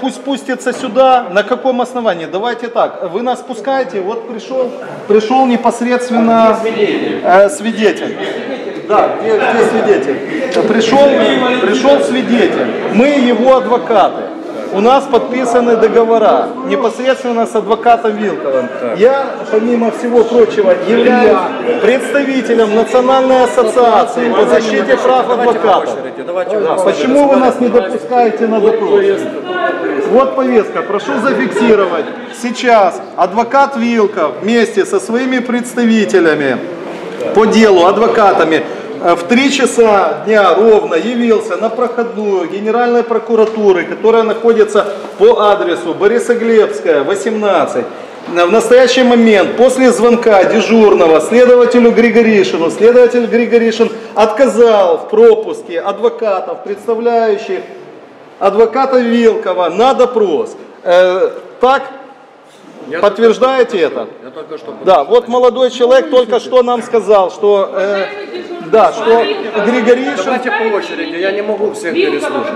Пусть спустится сюда. На каком основании? Давайте так. Вы нас пускаете. Вот пришел, пришел непосредственно э, свидетель. Да, где, где свидетель? Пришел, пришел свидетель. Мы его адвокаты. У нас подписаны договора непосредственно с адвокатом Вилковым. Я, помимо всего прочего, являюсь представителем Национальной ассоциации по защите прав адвокатов. Почему вы нас не допускаете на допрос? Вот повестка, прошу зафиксировать. Сейчас адвокат Вилков вместе со своими представителями по делу, адвокатами, в 3 часа дня ровно явился на проходную Генеральной прокуратуры, которая находится по адресу Борисоглебская, 18. В настоящий момент, после звонка дежурного следователю Григоришину, следователь Григоришин отказал в пропуске адвокатов, представляющих адвоката Вилкова на допрос. Э, так, подтверждаете это? Я только что Да, вот молодой человек только что нам сказал, что, э, да, что Григоришин... Давайте по очереди, я не могу всех переслушать.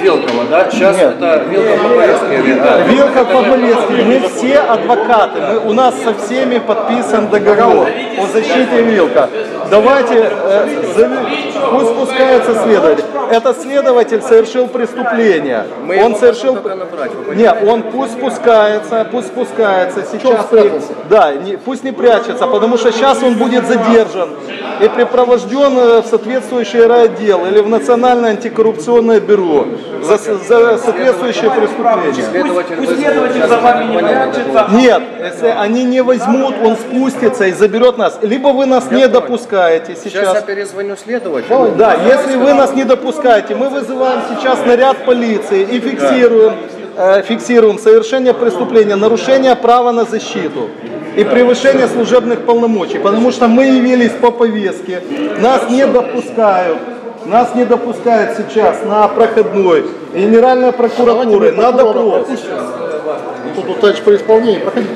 Вилкова, да? Сейчас Нет. это Вилкова по да? Вилка по-полецки, мы все адвокаты, мы, у нас со всеми подписан договор о защите Вилка. Давайте, э, зави- пусть спускается следователь. Этот следователь совершил преступление. Мы Он совершил... Нет, он пусть спускается, пусть спускается. Сейчас да, не- пусть не прячется, потому что сейчас он будет задержан и припровожден э, в соответствующий райотдел или в Национальное антикоррупционное бюро за, за соответствующее преступление. Следователь Пусть вызвал, следователь сейчас за вами не звонит. прячется. Нет, если они не возьмут, он спустится и заберет нас. Либо вы нас не допускаете Сейчас я сейчас. перезвоню следователю. Да, если вы нас не допускаете, мы вызываем сейчас наряд полиции и фиксируем, фиксируем совершение преступления, нарушение права на защиту и превышение служебных полномочий, потому что мы явились по повестке, нас не допускают. Нас не допускают сейчас на проходной Генеральной прокуратуры на допрос. Тут товарищ по исполнению, проходите.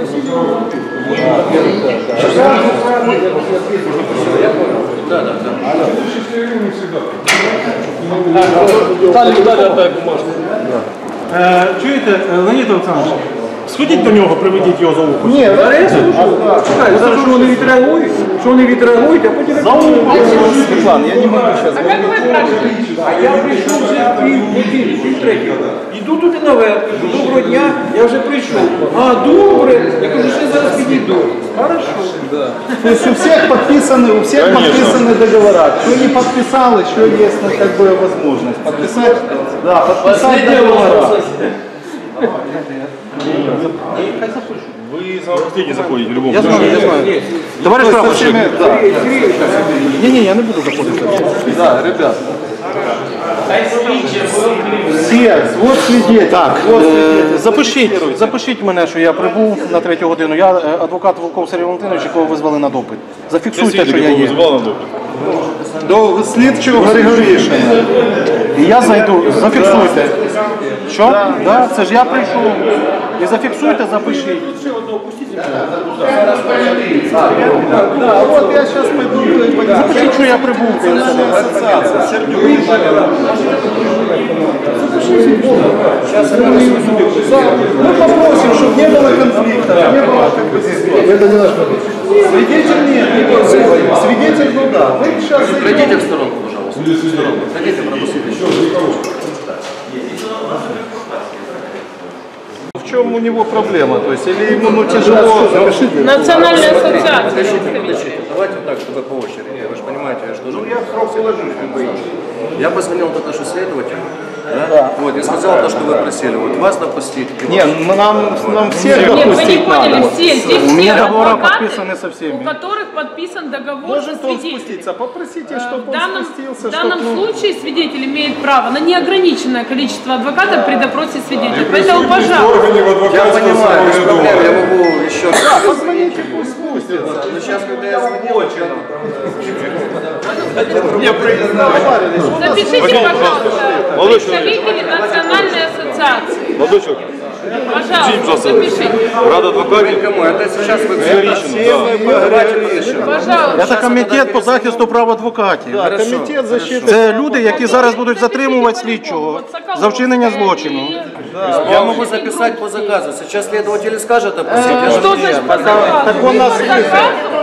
Далі, далі отдай бумажку. Е, чуєте, е, Леонід Олександрович, сходіть до нього, приведіть його за ухо. Ні, зараз я слушаю. Чекай, зараз що вони відреагують, що вони відреагують, а потім... За ухо. Светлана, я не могу сейчас А как вы спрашиваете? А я прийшов вже пів години, пів третього. Іду туди наверх, кажу, доброго дня, я вже прийшов. А, добре, я кажу, ще зараз підійду. Хорошо. То есть у всех подписаны, у всех подписаны договора. Кто не подписал, еще есть ну, как бы возможность подписать. Да, подписать договора. Вы последний заходите в любом Я знаю, я знаю. Товариш То есть со всеми- да. Ні-ні, я не буду заходити. Да, ребят. Все, вот свидетель. Так, вот е, свидетель. запишіть, запишіть мене, що я прибув на третю годину. Я е, адвокат Волков Сергій Валентинович, якого визвали на допит. Зафіксуйте, що я є. вызывал на допит. До слідчого Григорішина. І я зайду, зафіксуйте. Що? Да, це ж я прийшов. І зафіксуйте, запишіть. Да, вот я сейчас пойду. и пойду. Запишіть, що я прибув. Национальная ассоциация. Сердюк. Мы попросим, чтобы не было конфликта, не было как бы здесь. Это не наш вопрос. Свидетель нет, не будет. Свидетель, ну да. Мы сейчас Пройдите в сторонку, пожалуйста. в чем у него проблема? То есть, или ему ну, тяжело? Национальная ассоциация. Подождите, подождите. Давайте вот так, чтобы по очереди. Вы же понимаете, я что. Ну, я Я позвонил только что следователю. Да? Вот, и сказал то, что вы просили. Вот вас допустить. Не, мы- нам, нам всех Нет, вы не допустить поняли, надо. все, здесь У меня договора адвокаты, подписаны со всеми. у которых подписан договор Может со он спуститься? Попросите, В чтобы он данном, спустился. в данном чтоб, ну, случае свидетель имеет право на неограниченное количество адвокатов при допросе свидетеля. Поэтому, пожалуйста, Я понимаю, без проблем, я могу еще раз. Позвоните, пусть спустится. Но сейчас, когда я звонил, запишите, пожалуйста, представители Национальной ассоциации. Молодой человек, Пожалуйста, запишите. рад адвокате. кому? Это сейчас вы Давайте Пожалуйста. Це комітет по захисту прав адвокатів. Да, комитет защиты. Це люди, які зараз будуть затримувати слідчого за вчинення злочину. Я могу записать по заказу. Сейчас следователь скажет опустить. я же Что не значит я. по заказу? так он нас По заказу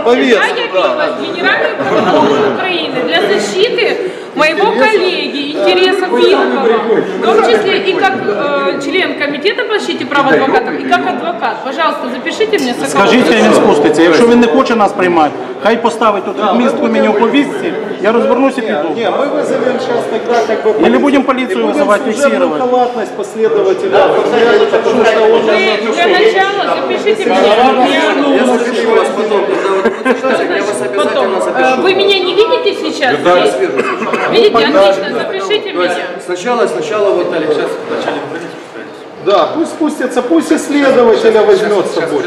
повестку, я явилась Генеральной прокуратуры Украины для защиты моего коллеги, интересов Вилкова, в том числе и как э, член комитета по защите прав адвокатов, и как адвокат. Пожалуйста, запишите мне Соколова. Скажіть, хай він спуститься. Якщо він не хоче нас приймати, хай поставить тут містку мені у повістці, Я розвернуся і піду. Не, мы вызовем сейчас тогда как бы... Или будем полицию и вызывать, фиксировать. халатность последователя оформлять, потому что он Вы для начала запишите меня. Я запишу вас потом, я вас обязательно запишу. вы меня не видите сейчас? здесь? Видите, отлично, запишите меня. сначала, сначала вот сейчас Да, пусть спустится, пусть исследователя возьмет с собой.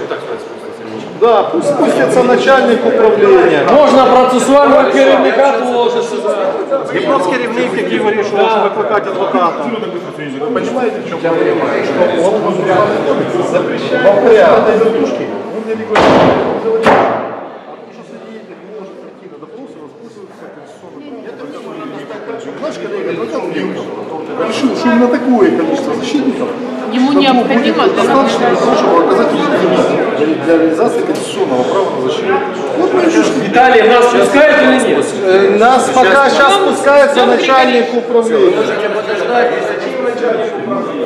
Да, пусть спустится начальник управления. Можна процесуального керівника положити. Є просто керівник, який вирішував, що викликати адвоката. Решил, Віталій, нас пускають чи ні? Э, Нас пока сейчас спускается начальник управления. можете подождать.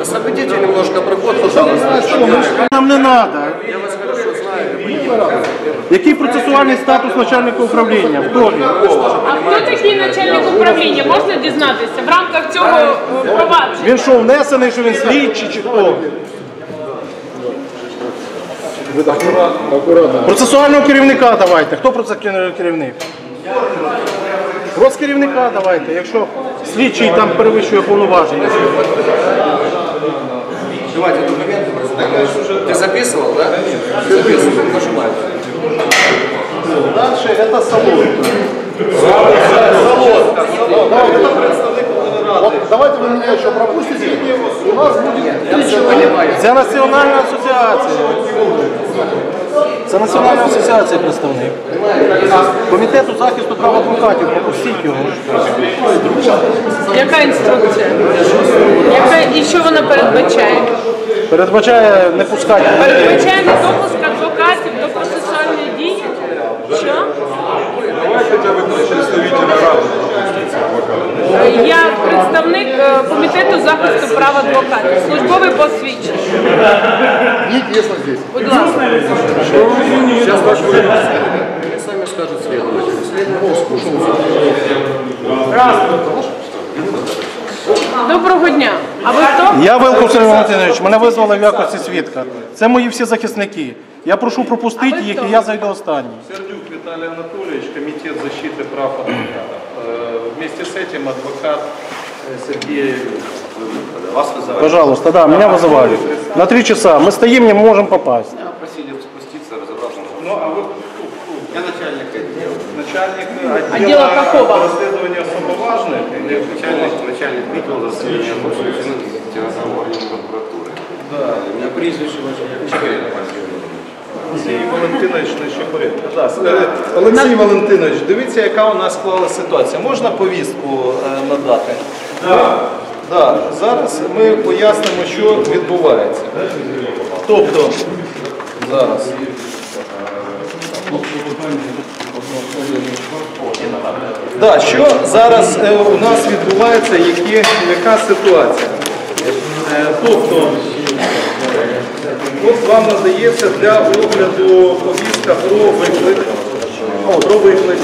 Освободите немножко проход, пожалуйста. Нам не треба. Я вас хорошо знаю. Який процесуальний статус начальника управління? Хто він? А хто такий начальник управління? Можна дізнатися в рамках цього е, провадження? Він що, внесений, що він слідчий чи хто? аккуратно. Процесуального керівника давайте. Хто процесуальний керівник? Просто керівника давайте, якщо слідчий там перевищує повноваження. Давайте документы. Ты записывал, да? Записывал. Нажимай. Дальше это салон. Салон. Это представник Вот давайте вы меня еще пропустите. У нас будет три человека. Це національна асоціація. Це національна асоціація представник. Комітету захисту прав адвокатів, пропустіть його. Яка інструкція? Яка і що вона передбачає? Передбачає не пускати. Передбачає недопуск адвокатів до процесуальної дії? Що? Е, Я представник е, комітету захисту прав адвокатів. Службове посвідчення. Неизвестно здесь. Будь ласка. Сейчас ваш Они сами скажут следователь. Следователь Доброго дня. А ви хто? Я Вилков Сергій Валентинович, мене визвали в якості свідка. Це мої всі захисники. Я прошу пропустити А ви їх хто? і я зайду останній. Сердюк Виталий Анатольевич, Комитет защиты прав адвокатов. Э, Вместе с этим адвокат э, Сергей вас вызывает. Пожалуйста, да, меня вызывали. На три часа. Мы стоим, не можем попасть. Просили спуститься, разобраться. Ну, а вы кто? кто? Я начальник отдела. Начальник отдела, Отдела какого? расследования особо важных? Или начальник, начальник відділу розслідування злочинів Тимофій органів прокуратури. Да. На прізвище ваше Чекай, Олексій Валентинович Нещепоренко. Да, е, Олексій Валентинович, дивіться, яка у нас склалася ситуація. Можна повістку е, надати? Так. Да. Зараз ми пояснимо, що відбувається. Тобто, зараз. Да, що зараз е, у нас відбувається, які, яка ситуація? Тобто, От вам надається для огляду повістка про виклик, про виклик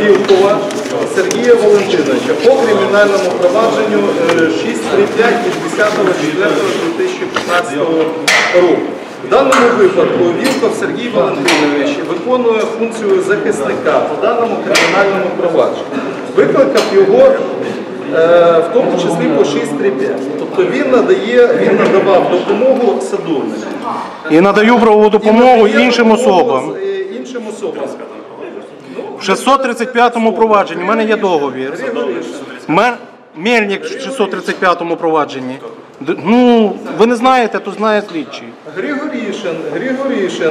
Вілкова Сергія Валентиновича по кримінальному провадженню е, 635 від 10.04.2015 року. В даному випадку Вілков Сергій Валентинович виконує функцію захисника по даному кримінальному провадженню. Викликав його е, в тому числі по 635. Тобто він надає, він надавав допомогу садовнику. І надаю правову допомогу Надає іншим допомогу особам. з- е, Іншим особам. В 635 провадженні в мене є договір. Мен... Мельник в 635 провадженні. Ну, ви не знаєте, то знає слідчий. Григорішин, Григорішин,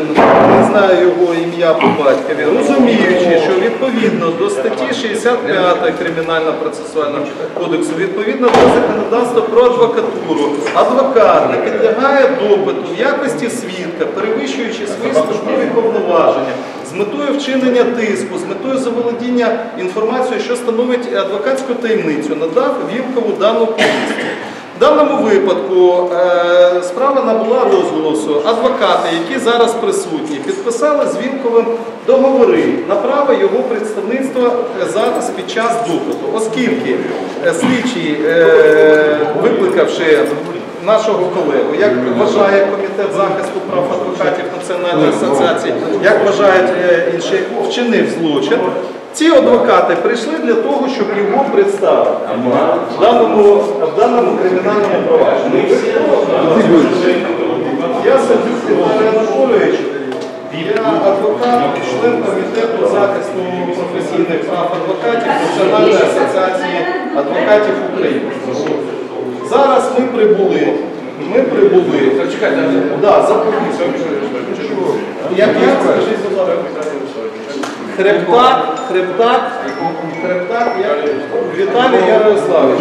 не знаю його ім'я по батькові, розуміючи, що відповідно до статті 65 Кримінально-процесуального кодексу, відповідно до законодавства про адвокатуру, адвокат не підлягає допиту в якості свідка, перевищуючи свої службові повноваження, з метою вчинення тиску, з метою заволодіння інформацією, що становить адвокатську таємницю, надав Вілкову дану повістку. Даному випадку е, справа набула розголосу. Адвокати, які зараз присутні, підписали з Вілковим договори на право його представництва зараз під час допиту, оскільки е, слідчий, е, викликавши нашого колегу, як вважає комітет захисту прав адвокатів Національної асоціації, як вважають інші, вчинив злочин. Ці адвокати прийшли для того, щоб його представити в даному, в даному кримінальному провадженні. Я Садюк Віталій Анатолійович, я адвокат, член комітету захисту професійних прав адвокатів Національної асоціації адвокатів України. Зараз ми прибули. Ми прибули. Да, заповідь. Як я скажіть, будь ласка. Хребтак, хребтак, хребтак, я, Віталій Ярославович.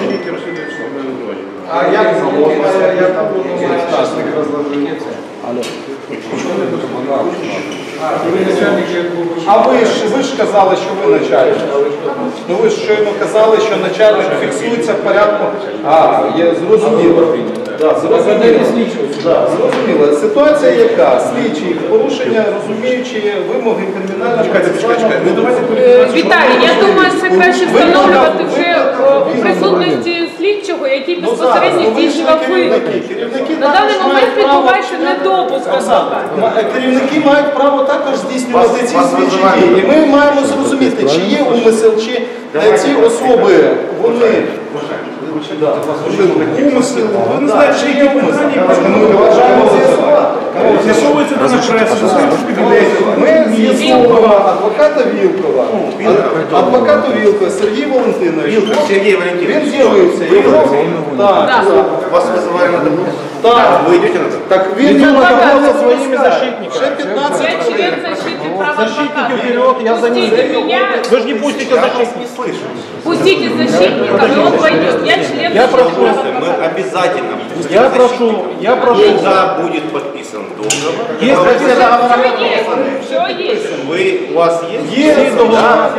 А як має, як воно має назву? А ви ж, ви ж казали, що ви начальник. Ну ви ж щойно казали, що начальник фіксується в порядку. А, є зрозуміло. Да, зрозуміло. Да, зрозуміло. Ситуація яка? Слідчий в порушення, розуміючи вимоги кримінального процесуального Е, Віталій, я думаю, це краще встановлювати вже е, у присутності слідчого, який Ну, безпосередньо здійснював виклик. На даний момент відбувається недопуск адвоката. М- Керівники мають право також здійснювати ці слідчі дії. І ми маємо зрозуміти, чи є умисел, чи е, ці особи, вони. Да. Умисел, ви не знаєте, чи є умисел. Ми вважаємо з'ясувати. З'ясовується на пресу. Ми з'ясовуємо адвоката Вілкова. А- Адвоката Вілкова Сергій Валентинович. Сергей Валентинович. Він з'явився. Його так, Так. Вас вызывали на допрос? так. Вы идете на допрос? Так він Він його адвокат наказав зі своїми защитниками. Ще 15 Я хвилин. член защиты прав Защитники адвоката. вперед, я за ним. Пустите меня, Ви ж не пустите защитника. Не слышу. пустите защитника, и он пойдет. Я член Я защиты прошу. прав Мы адвоката. обязательно пустим Я защитника. прошу, я прошу. Когда будет подписан договор? Є Все есть, все есть. Вы, у вас есть? Є договор.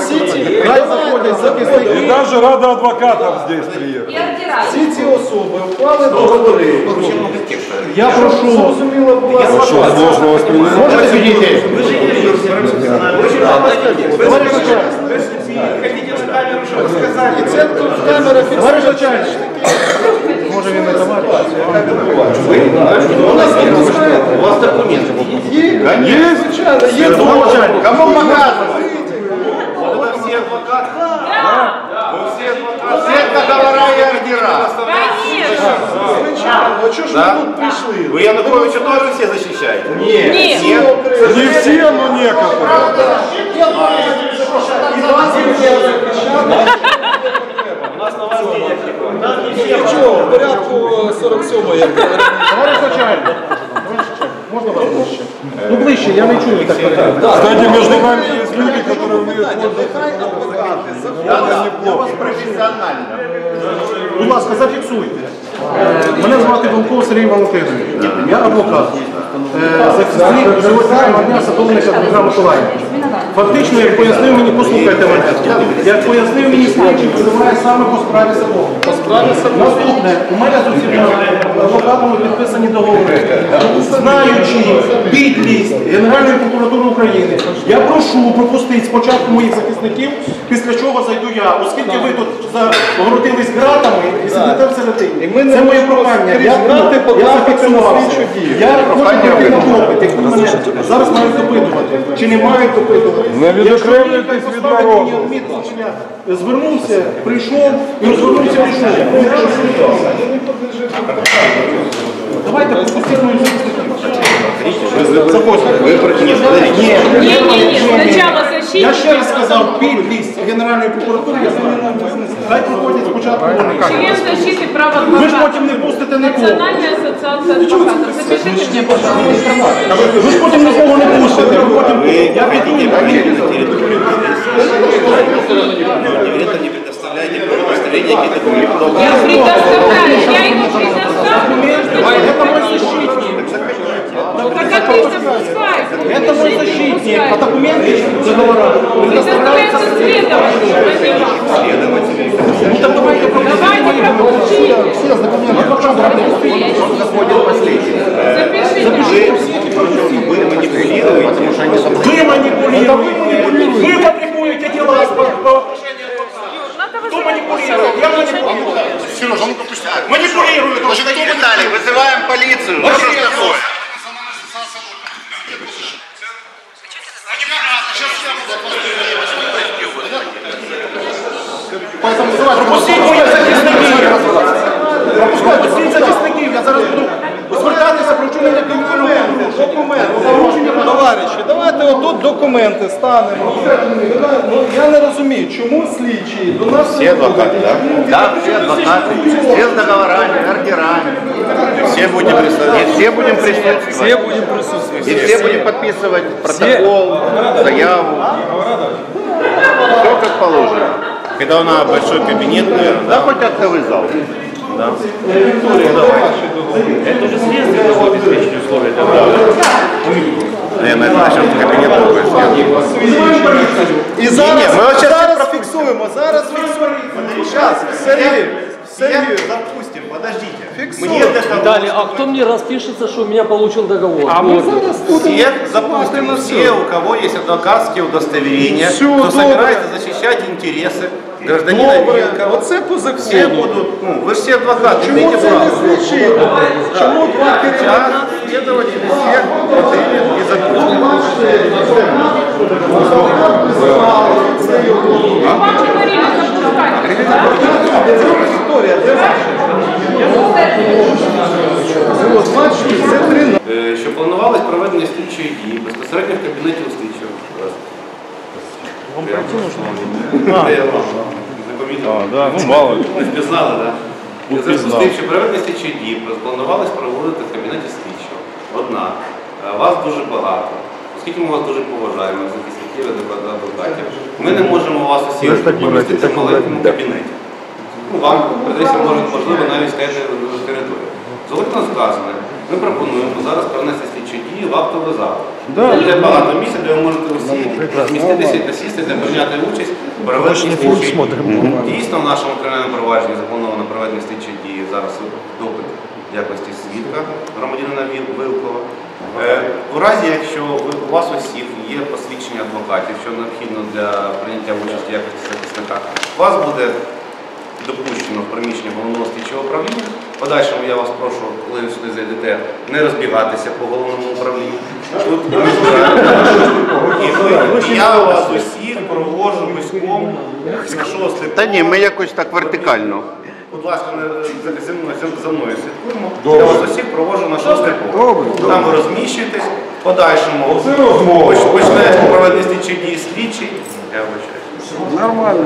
Всі Хай заходять захисники. И даже Рада адвокатов здесь приехала. Я втираю. Всі ці особи вклали договори. Очень много текста. Я прошу. Зрозуміло, будь ласка. Сложно воспринимать. Можете підійти? І це тут камера фіксує. Може він не товариш? У нас не У вас документы. Є, звичайно, є договор. Кому показывать? Это все адвокаты? Вы все адвокаты? Все договора и ордера. Конечно. Звичайно, а чого ж Да? ви тут прийшли? Вы Януковича тоже все защищаете? Нет. Нет? Не все, но некоторые. І вас я захищати. Нічого, в порядку 47 як говорять. Товариш начальник. Можна вас ближче? Ну ближче, я не чую так питання. Кстати, между нами есть люди, которые умеют Нехай адвокати Я заходять. вас профессионально. Будь ласка, зафіксуйте. Е, Мене звати Волков Сергій Валентинович. Я адвокат. Е, Захисник сьогоднішнього садовника Дмитра Миколаївича. Фактично, як пояснив мені, послухайте мене, як пояснив мені слідчий, визиває саме по справі садовника. Наступне, у мене з усіма адвокатами підписані договори. Знаючи підлість Генеральної прокуратури України, я прошу пропустити спочатку моїх захисників, після чого зайду я, оскільки ви тут загородились ґратами і сидите всередині. Це моє прохання. Я, грати я зафіксувався. Я на допит, як мене зараз мають допитувати. Чи не мають допитувати? Не відокремлюйтесь від народу. Звернувся, прийшов і розвернувся, пішов. Давайте пропустимо моїх захисників. Вы против них говорите? Ні, Не-не-не, сначала я защитник. ще раз сказав, підлість Генеральної прокуратури, я з ними не Хай проходять спочатку вони. Член защиты прав Ви ж адвоката. потім не пустите нікого. Национальная ассоциация адвокатов. Запишите мне, пожалуйста. Ви ж потім нікого не пустите. Ви потім... Я піду і Это не предоставляйте предоставление каких-то документов. Я предоставляю, мой защитник, а документы договора предоставляются следователю. Ну так давайте пропустим. Все с документами. Вот почему Он заходит последний. Запишите. Вы манипулируете. Вы манипулируете. Вы фабрикуете дела по кто манипулирует? Я манипулирую. Сережа, а ну-ка пусть. Манипулирует. Виталий, вызываем полицию. Что такое? Пропустіть моїх захисників. Пропустіть захисників. Я зараз буду звертатися про вчинення Документи, товариші, давайте отут документи станемо. Ну, я не розумію, чому слідчі до нас Все адвокаты, да? Да, все адвокаты. Все с договорами, ордерами. Все будем присутствовать. И все будем присутствовать. Все будем присутствовать. И все будем подписывать протокол, заяву. Все как положено. Когда у нас большой кабинет, наверное, да, хоть актовый зал. Да. Это уже следствие того обеспечения условий для Наверное, это начнем кабинет другой сделать. І зараз, Ні, ми от щас зараз фіксуємо, зараз фіксуємо. Зараз, Сергій, Сергій. Допустим, подождите. Фиксуем. Мне достаточно Далее, а кто мне распишется, что у меня получил договор? А ми Ордер. зараз будемо всех, запустимо допустим, все. все, у кого есть адвокатские удостоверения, Всё, кто добре. собирается защищать интересы гражданина Добре, Вилкова, оце по все закону. будут, ну, вы же все адвокаты, Чому имеете це право. не слідчі? Чому два Сейчас Следователи всех примет и три Е, що планувалось проведення слідчої дії безпосередньо в кабінеті у слідчого. Вам пройти нужно? Я ну мало. Не впізнали, так? Зв'язку з тим, що проведення слідчої дії планувалось проводити в кабінеті слідчого. Однак, е, вас дуже багато. Оскільки ми вас дуже поважаємо, захисників адвокатів, ми не можемо вас усіх помістити в маленькому кабінеті. Ну, вам придеться, може, можливо, навіть стояти в територію. Згодом сказане, ми пропонуємо зараз перенести слідчі дії в актовий зал. Буде багато місця, де ви можете усі розміститися та сісти та прийняти участь у проведенні слідчої дії. Дійсно, в нашому кримінальному провадженні заплановано проведення слідчої дії зараз допит в якості свідка громадянина Вилкова. Е, У разі, якщо у вас усіх є посвідчення адвокатів, що необхідно для прийняття участі якості захисника, вас буде допущено в приміщення головного слідчого управління. Подальшому я вас прошу, коли ви сюди зайдете, не розбігатися по головному управлінню. Тут. І я вас усіх проводжу військом з шостий. Та ні, ми якось так вертикально. Будь ласка, не- за- зі мною, за- за мною слідкуємо. Я вас усіх провожу на шостий поверх. Там ви розміщуєтесь, подальшому поч- почне проведення слідчі дії слідчі. Я вибачаюсь. Нормально.